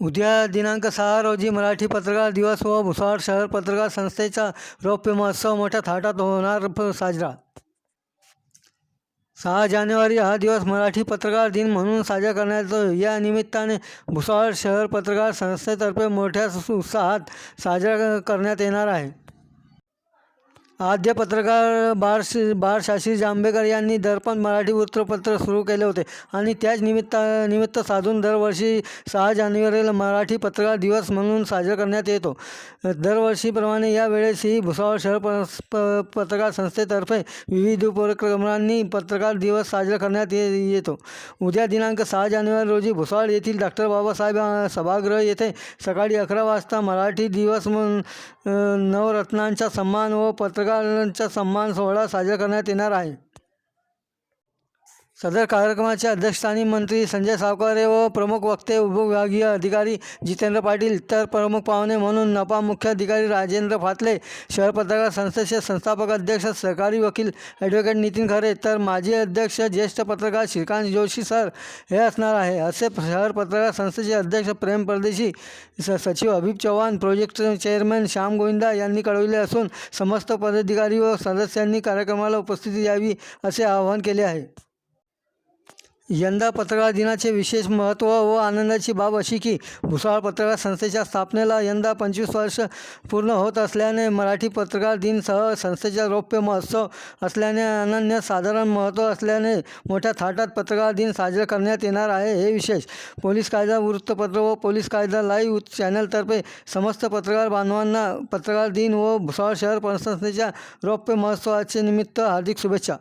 उद्या दिनांक सहा रोजी मराठी पत्रकार दिवस व भुसावळ शहर पत्रकार संस्थेचा रौप्य महोत्सव मोठ्या थाटात होणार साजरा. सहा जानेवारी हा दिवस मराठी पत्रकार दिन म्हणून साजरा करण्यात येतो या निमित्ताने भुसावळ शहर पत्रकार संस्थेतर्फे मोठ्या उत्साहात साजरा करण्यात येणार आहे. आद्य पत्रकार बाळशी बाळशास्त्री जांभेकर यांनी दर्पण मराठी वृत्तपत्र सुरू केले होते. आणि त्याच निमित्ता निमित्त साधून दरवर्षी सहा जानेवारीला मराठी पत्रकार दिवस म्हणून साजरा करण्यात येतो. दरवर्षीप्रमाणे यावेळेसही भुसावळ शहर प प- पत्रकार संस्थेतर्फे विविध उपक्रमांनी पत्रकार दिवस साजरा करण्यात ये येतो. उद्या दिनांक सहा जानेवारी रोजी भुसावळ येथील डॉक्टर बाबासाहेब सभागृह येथे सकाळी अकरा वाजता मराठी दिवस म्हणून नवरत्नांचा सन्मान व पत्र पत्रकारांचा सन्मान सोहळा साजरा करण्यात येणार आहे. सदर कार्यक्रमाच्या अध्यक्षस्थानी मंत्री संजय सावकारे व प्रमुख वक्ते उपविभागीय अधिकारी जितेंद्र पाटील तर प्रमुख पाहुणे म्हणून नपा मुख्य अधिकारी राजेंद्र फातले शहर पत्रकार संस्थेचे संस्थापक अध्यक्ष सरकारी वकील ॲडव्होकेट नितीन खरे तर माजी अध्यक्ष ज्येष्ठ पत्रकार श्रीकांत जोशी सर हे असणार आहे. असे शहर पत्रकार संस्थेचे अध्यक्ष प्रेम परदेशी स सचिव अभिप चव्हाण प्रोजेक्ट चेअरमॅन श्याम गोविंदा यांनी कळविले असून समस्त पदाधिकारी व सदस्यांनी कार्यक्रमाला उपस्थिती द्यावी असे आवाहन केले आहे. यंदा पत्रकार दिनाचे विशेष महत्त्व व आनंदाची बाब अशी की भुसावळ पत्रकार संस्थेच्या स्थापनेला यंदा पंचवीस वर्ष पूर्ण होत असल्याने मराठी पत्रकार दिनसह संस्थेचा रौप्य महोत्सव असल्याने अनन्य साधारण महत्त्व असल्याने मोठ्या थाटात पत्रकार दिन साजरा करण्यात येणार आहे. हे विशेष पोलीस कायदा वृत्तपत्र व पोलीस कायदा लाईव्ह चॅनलतर्फे समस्त पत्रकार बांधवांना पत्रकार दिन व भुसावळ शहर संस्थेच्या रौप्य महोत्सवाचे निमित्त हार्दिक शुभेच्छा.